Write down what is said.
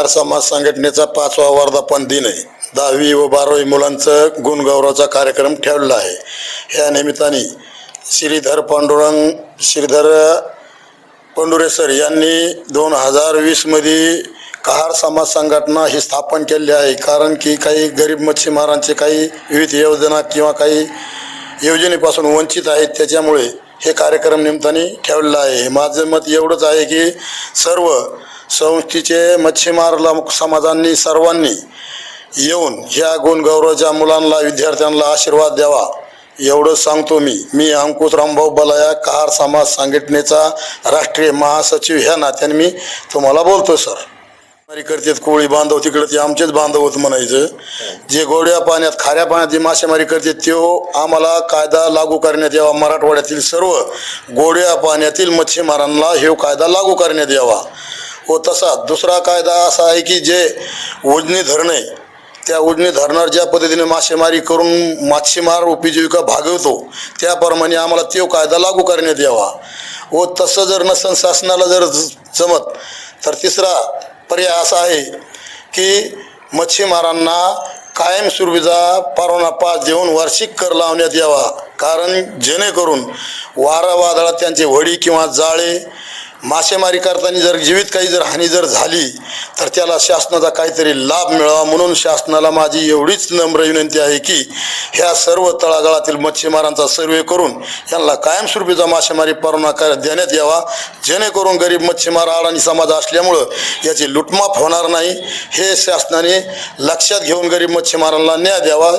कहार समाज संघटनेचा पाचवा वर्धापन दिन आहे. दहावी व बारावी मुलांचं गुणगौरवचा कार्यक्रम ठेवलेला आहे. ह्या निमित्ताने श्रीधर पांडुरंग श्रीधर पंडुरे सर यांनी दोन हजार वीसमध्ये कहार समाज संघटना ही स्थापन केली आहे. कारण की काही गरीब मच्छीमारांचे काही विविध योजना किंवा काही योजनेपासून वंचित आहेत. त्याच्यामुळे हे कार्यक्रम निमित्ताने ठेवलेलं आहे. माझं मत एवढंच आहे की सर्व संस्थेचे मच्छीमार समाजांनी सर्वांनी येऊन ह्या गुणगौरवाच्या मुलांना विद्यार्थ्यांना आशीर्वाद द्यावा. एवढं सांगतो मी. मी अंकुश रामभाऊ बलाया कार समाज संघटनेचा राष्ट्रीय महासचिव ह्या नात्याने मी तुम्हाला बोलतो सर. करतात कोळी बांधव तिकडे ते आमचेच बांधव होत म्हणायचं. जे गोड्या पाण्यात खाऱ्या पाण्यात जे मासेमारी करतात तो आम्हाला कायदा लागू करण्यात यावा. मराठवाड्यातील सर्व गोड्या पाण्यातील मच्छीमारांना हे कायदा लागू करण्यात यावा. व तसा. दुसरा कायदा असा आहे की जे उजनी धरणे त्या उजनी धरणार ज्या पद्धतीने मासेमारी करून मच्छीमार उपजीविका भागवतो त्याप्रमाणे आम्हाला तो कायदा लागू करण्यात यावा. व तसं जर नसन शासनाला जर जमत तर तिसरा पर्याय असा आहे की मच्छीमारांना कायमस्वरूपीचा परवाना पास देऊन वार्षिक कर लावण्यात यावा. कारण जेणेकरून वारा वादळात त्यांचे वडी किंवा जाळे मासेमारी करताना जर जीवित काही जर हानी जर झाली तर त्याला शासनाचा काहीतरी लाभ मिळावा म्हणून शासनाला माझी एवढीच नम्र विनंती आहे की ह्या सर्व तळागाळातील मच्छीमारांचा सर्वे करून यांना कायमस्वरूपीचा मासेमारी परवाना कर देण्यात यावा. जेणेकरून गरीब मच्छीमार अडाणी समाज असल्यामुळं याची लुटमाप होणार नाही. हे शासनाने लक्षात घेऊन गरीब मच्छीमारांना न्याय द्यावा.